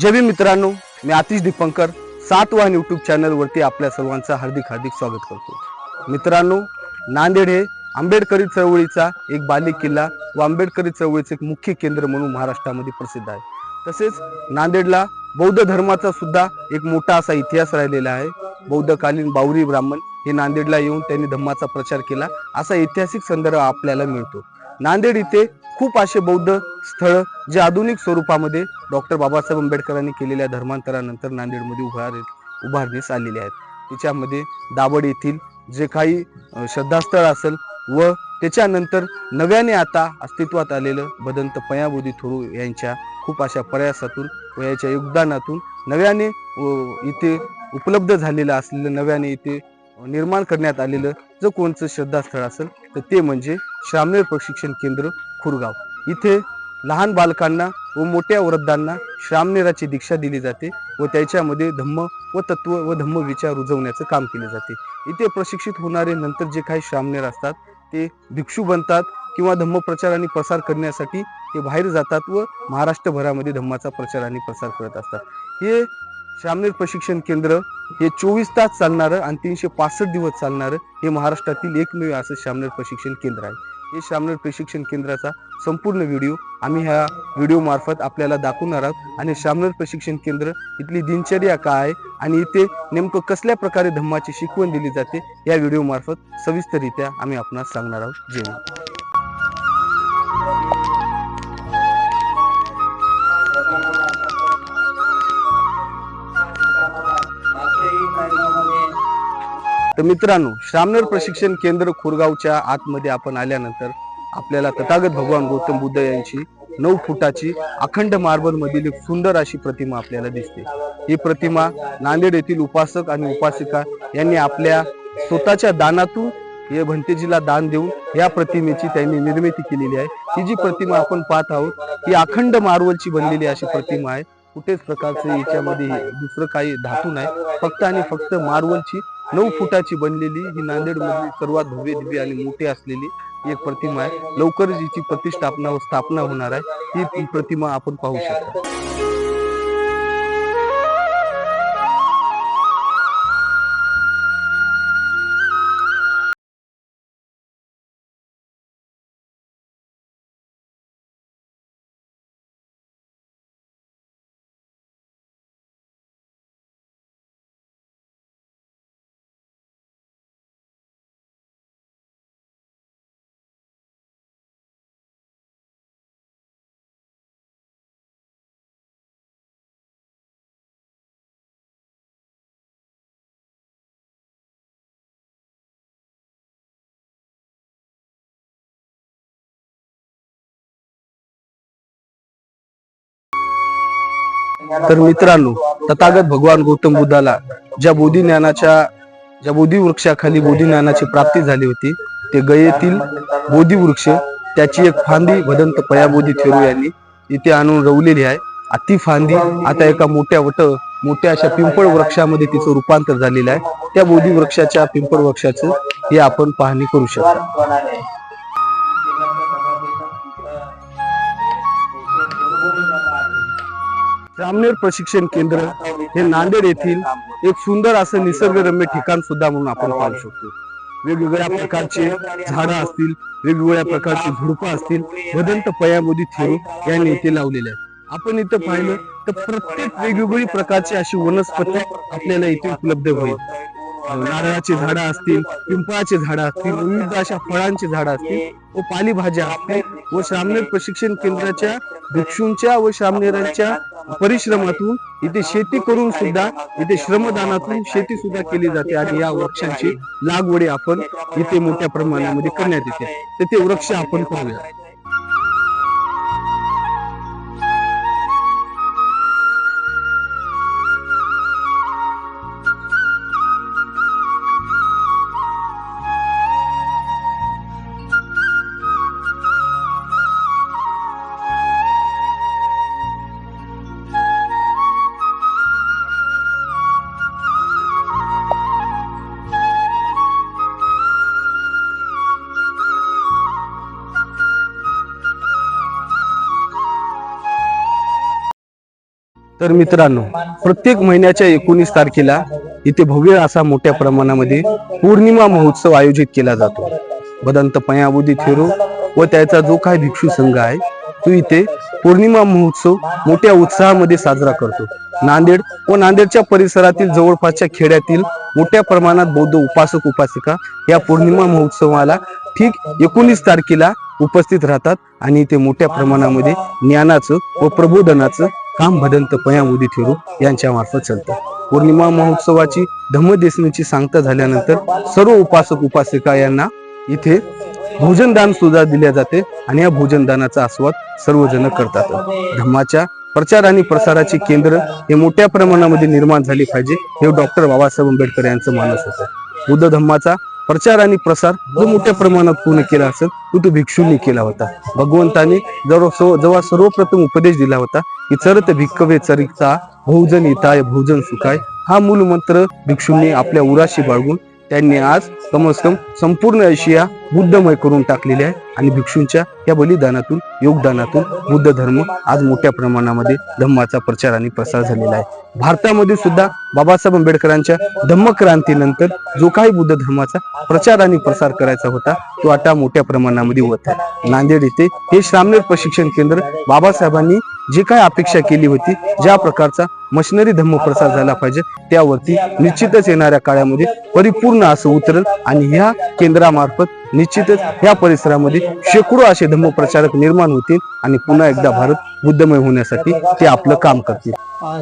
जय मित्रांनो मी आतिश दीपंकर सातवाहन यूट्यूब चॅनलवरती आपल्या सर्वांचं हार्दिक हार्दिक स्वागत करतो. मित्रांनो नांदेड हे आंबेडकरी चळवळीचा एक बालिक किल्ला व आंबेडकरी चळवळीचं एक मुख्य केंद्र म्हणून महाराष्ट्रामध्ये प्रसिद्ध आहे. तसेच नांदेडला बौद्ध धर्माचा सुद्धा एक मोठा असा इतिहास राहिलेला आहे. बौद्धकालीन बावरी ब्राह्मण हे नांदेडला येऊन त्यांनी धम्माचा प्रचार केला. असा ऐतिहासिक संदर्भ आपल्याला मिळतो. नांदेड इथे खूप असे बौद्ध स्थळ जे आधुनिक स्वरूपामध्ये डॉक्टर बाबासाहेब आंबेडकरांनी केलेल्या धर्मांतरानंतर नांदेडमध्ये उभार उभारण्यास आलेले आहेत. त्याच्यामध्ये दाबड येथील जे काही श्रद्धास्थळ असेल व त्याच्यानंतर नव्याने आता अस्तित्वात आलेलं भदंत पयाबोधी थोरू यांच्या खूप अशा प्रयासातून व याच्या योगदानातून नव्याने इथे उपलब्ध झालेलं असलेलं नव्याने इथे निर्माण करण्यात आलेलं जर कोणचं श्रद्धास्थळ असेल तर ते म्हणजे श्रामनेर प्रशिक्षण केंद्र खुरगाव. इथे लहान बालकांना व मोठ्या वृद्धांना श्रामनेराची दीक्षा दिली जाते व त्याच्यामध्ये धम्म व तत्व व धम्म विचार रुजवण्याचं काम केले जाते. इथे प्रशिक्षित होणारे नंतर जे काही श्रामनेर असतात ते भिक्षू बनतात किंवा धम्म प्रचार आणि प्रसार करण्यासाठी ते बाहेर जातात व महाराष्ट्रभरामध्ये धम्माचा प्रचार आणि प्रसार करत असतात. हे श्रामनेर प्रशिक्षण केंद्र हे चोवीस तास चालणारं आणि तीनशे पासष्ट दिवस चालणारं हे महाराष्ट्रातील एकमेव असं श्यामनेर प्रशिक्षण केंद्र आहे. हे श्यामनेर प्रशिक्षण केंद्राचा संपूर्ण व्हिडिओ आम्ही ह्या व्हिडिओमार्फत आपल्याला दाखवणार आहोत. आणि श्यामनेर प्रशिक्षण केंद्र इथली दिनचर्या काय आहे आणि इथे नेमकं कसल्या प्रकारे धम्माची शिकवण दिली जाते या व्हिडिओमार्फत सविस्तररित्या आम्ही आपणास सांगणार आहोत. जेवण तर मित्रांनो श्रामनर प्रशिक्षण केंद्र खुरगावच्या आतमध्ये आपण आल्यानंतर आपल्याला तथागत भगवान गौतम बुद्ध यांची नऊ फुटाची अखंड मार्बल मधील एक सुंदर अशी प्रतिमा आपल्याला दिसते. ही प्रतिमा नांदेड येथील उपासक आणि उपासिका यांनी आपल्या स्वतःच्या दानातून हे भंतेजीला दान देऊन या प्रतिमेची त्यांनी निर्मिती केलेली आहे. ही जी प्रतिमा आपण पाहत आहोत ही अखंड मार्बलची बनलेली अशी प्रतिमा आहे. कुठेच प्रकारचे याच्यामध्ये दुसरं काही धातू नाही. फक्त आणि फक्त मार्वलची नऊ फुटाची बनलेली ही नांदेडमधली सर्वात भव्य दिव्य आणि मोठी असलेली एक प्रतिमा आहे. लवकरच हिची प्रतिष्ठापना व स्थापना होणार आहे. ही प्रतिमा आपण पाहू शकतो. तर मित्रांनो तथागत भगवान गौतम बुद्धाला ज्या बोधी ज्ञानाच्या ज्या बोधी वृक्षाखाली बोधी ज्ञानाची प्राप्ती झाली होती ते गयेतील बोधी वृक्ष त्याची एक फांदी भदंत पयाबोधी थेरू यांनी इथे आणून रवलेली आहे. ती फांदी आता एका मोठ्या वट मोठ्या अशा पिंपळ वृक्षामध्ये तिचं रूपांतर झालेलं आहे. त्या बोधी वृक्षाच्या पिंपळ वृक्षाचं हे आपण पाहणी करू शकतो. रामनेर प्रशिक्षण केंद्र हे नांदेड येथील एक सुंदर असं निसर्गरम्य ठिकाण सुद्धा म्हणून आपण पाहू शकतो. वेगवेगळ्या प्रकारचे झाडं असतील वेगवेगळ्या प्रकारची झुडपं असतील भदंत पयामोदी थेरू यांनी इथे लावलेले आहेत. आपण इथं पाहिलं तर प्रत्येक वेगवेगळी प्रकारची अशी वनस्पती आपल्याला इथे उपलब्ध होईल. नारळाची झाडं असतील पिंपळाची झाडं असतील विविध अशा फळांची झाडं असतील व पालेभाज्या असतील व श्रामनेर प्रशिक्षण केंद्राच्या भिक्षूंच्या व श्रामनेरांच्या परिश्रमातून इथे शेती करून सुद्धा इथे श्रमदानातून शेती सुद्धा केली जाते आणि या वृक्षांची लागवडी आपण इथे मोठ्या प्रमाणामध्ये करण्यात येते. तर ते वृक्ष आपण पाहूया. तर मित्रांनो प्रत्येक महिन्याच्या एकोणीस तारखेला इथे भव्य असा मोठ्या प्रमाणामध्ये पौर्णिमा महोत्सव आयोजित केला जातो. भदंत पयाबुदी थेरो व त्याचा जो काही भिक्षू संघ आहे तो इथे पौर्णिमा महोत्सव मोठ्या उत्साहामध्ये साजरा करतो. नांदेड व नांदेडच्या परिसरातील जवळपासच्या खेड्यातील मोठ्या प्रमाणात बौद्ध उपासक उपासिका या पौर्णिमा महोत्सवाला ठीक एकोणीस तारखेला उपस्थित राहतात आणि ते मोठ्या प्रमाणामध्ये ज्ञानाचं व प्रबोधनाचं काम भदंत पयामुदी थेरू यांच्या मार्फत चालतं. पौर्णिमा महोत्सवाची धम्मदेसनेची सांगता झाल्यानंतर सर्व उपासक उपासिका यांना इथे भोजनदान सुद्धा दिले जाते आणि या भोजनदानाचा आस्वाद सर्वजण करतात. धम्माच्या प्रचार आणि प्रसाराचे केंद्र हे मोठ्या प्रमाणामध्ये निर्माण झाले पाहिजे हे डॉक्टर बाबासाहेब आंबेडकर यांचं मानस होतं. बुद्ध धम्माचा प्रचार आणि प्रसार जो मोठ्या प्रमाणात पूर्ण केला असेल तो तो भिक्षूंनी केला होता. भगवंताने जर जेव्हा सर्वप्रथम उपदेश दिला होता की चरत भिक्कवे चरिता भोजन इताय भोजन सुखाय. हा मूल मंत्र भिक्षूंनी आपल्या उराशी बाळगून त्यांनी आज कमस कम संपूर्ण आशिया बुद्धमय करून टाकलेले आहे. आणि भिक्षूंच्या या बलिदानातून योगदानातून बुद्ध धर्म आज मोठ्या प्रमाणामध्ये धम्माचा प्रचार आणि प्रसार झालेला आहे. भारतामध्ये सुद्धा बाबासाहेब आंबेडकरांच्या धम्मक्रांतीनंतर जो काही बुद्ध धर्माचा प्रचार आणि प्रसार करायचा होता तो आता मोठ्या प्रमाणामध्ये होत आहे. नांदेड येथे हे श्रामनेर प्रशिक्षण केंद्र बाबासाहेबांनी जी काय अपेक्षा केली होती ज्या प्रकारचा मशिनरी धम्म प्रसार झाला पाहिजे त्यावरती निश्चितच येणाऱ्या काळामध्ये परिपूर्ण असं उतरल आणि ह्या केंद्रामार्फत निश्चितच या परिसरामध्ये शेकडो असे धम्म प्रचारक निर्माण होतील आणि पुन्हा एकदा भारत बुद्धमय होण्यासाठी ते आपलं काम करतील.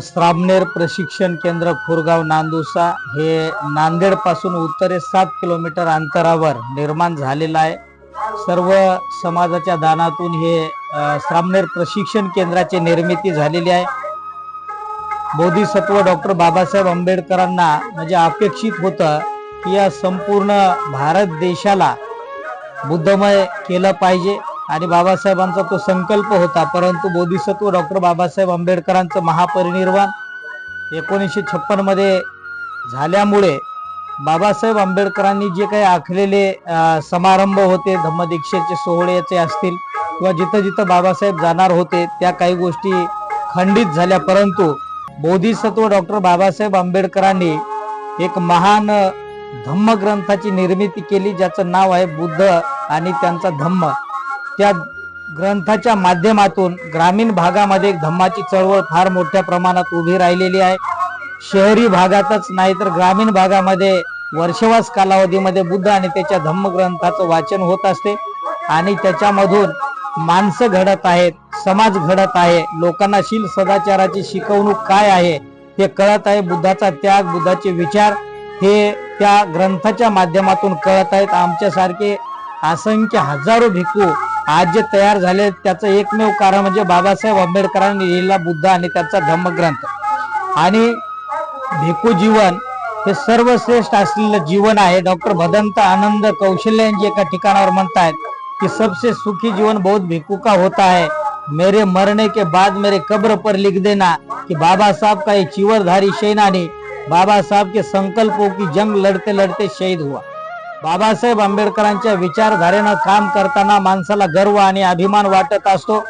श्रामनेर प्रशिक्षण केंद्र खुरगाव नांदुसा हे नांदेडपासून उत्तरे सात किलोमीटर अंतरावर निर्माण झालेलं आहे. सर्व समाजाच्या दानातून हे श्रामनेर प्रशिक्षण केंद्राची निर्मिती झालेली आहे. बोधिसत्व डॉक्टर बाबासाहेब आंबेडकरांना म्हणजे अपेक्षित होतं की या संपूर्ण भारत देशाला बुद्धमय केलं पाहिजे आणि बाबासाहेबांचा तो संकल्प होता. परंतु बोधिसत्व डॉक्टर बाबासाहेब आंबेडकरांचं महापरिनिर्वाण एकोणीसशे छप्पनमध्ये झाल्यामुळे बाबासाहेब आंबेडकरांनी जे काही आखलेले समारंभ होते धम्मदीक्षेचे सोहळ्याचे असतील किंवा जिथं जिथं बाबासाहेब जाणार होते त्या काही गोष्टी खंडित झाल्या. परंतु बोधिसत्व डॉक्टर बाबासाहेब आंबेडकरांनी एक महान धम्मग्रंथाची निर्मिती केली ज्याचं नाव आहे बुद्ध आणि त्यांचा धम्म. त्या ग्रंथाच्या माध्यमातून ग्रामीण भागामध्ये धम्माची चळवळ फार मोठ्या प्रमाणात उभी राहिलेली आहे. शहरी भागातच नाही तर ग्रामीण भागामध्ये वर्षवास कालावधीमध्ये बुद्ध आणि त्याच्या धम्मग्रंथाचं वाचन होत असते. आणि त्याच्यामधून माणसं घडत आहेत समाज घडत आहे. लोकांना शील सदाचाराची शिकवणूक काय आहे हे कळत आहे. बुद्धाचा त्याग बुद्धाचे विचार हे त्या ग्रंथाच्या माध्यमातून कळत आहेत. आमच्यासारखे असंख्य हजारो भिक्खू आज जे तयार झाले त्याचं एकमेव कारण म्हणजे बाबासाहेब आंबेडकरांनी लिहिलेला बुद्ध आणि त्याचा धम्मग्रंथ. आणि भिक्खू जीवन हे सर्वश्रेष्ठ असलेलं जीवन आहे. डॉक्टर भदंत आनंद कौशल्य यांची एका ठिकाणावर म्हणतायत की सबसे सुखी जीवन बहुत भिकुका होता है. मेरे मरने के बाद मेरे कब्र पर लिख देना कि बाबा साहब का ये चिवरधारी सेनानी बाबा साहब के संकल्पों की जंग लढते लढते शहीद हुआ। बाबासाहेब आंबेडकरांच्या विचारधारेनं काम करताना माणसाला गर्व आणि अभिमान वाटत असतो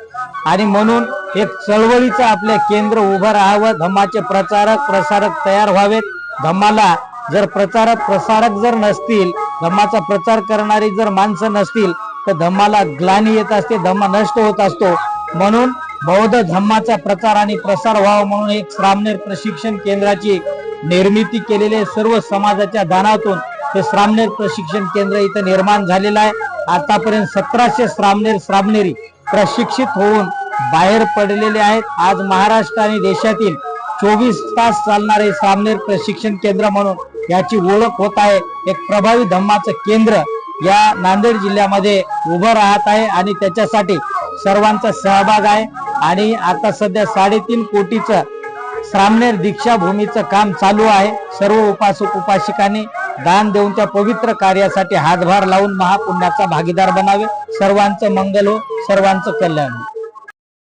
आणि म्हणून एक चळवळीचं आपले केंद्र उभं राहावं. धम्माचे प्रचारक प्रसारक तयार व्हावेत. धम्माला जर प्रचारक प्रसारक जर नसतील धम्माचा प्रचार करणारी जर माणसं नसतील तर धम्माला ग्लानी येत असते धम्म नष्ट होत असतो. म्हणून बौद्ध धम्माचा प्रचार आणि प्रसार व्हावा म्हणून एक श्रामनेर प्रशिक्षण केंद्राची निर्मिती केलेले सर्व समाजाच्या दानातून हे श्रामनेर प्रशिक्षण केंद्र इथं निर्माण झालेलं आहे. आतापर्यंत सतराशे श्रामनेर श्रामनेरी प्रशिक्षित होऊन बाहेर पडलेले आहेत. आज महाराष्ट्र आणि देशातील चोवीस तास चालणारे सामनेर प्रशिक्षण केंद्र म्हणून याची ओळख होत आहे. एक प्रभावी धम्माचं केंद्र या नांदेड जिल्ह्यामध्ये उभं राहत आहे आणि त्याच्यासाठी सर्वांचा सहभाग आहे. आणि आता सध्या साडेतीन कोटीचं सामनेर दीक्षाभूमीचं काम चालू आहे. सर्व उपासक उपासिकांनी दान देऊन त्या पवित्र कार्यासाठी हातभार लावून महापुण्याचा भागीदार बनावे. सर्वांचं मंगल हो सर्वांचं कल्याण हो.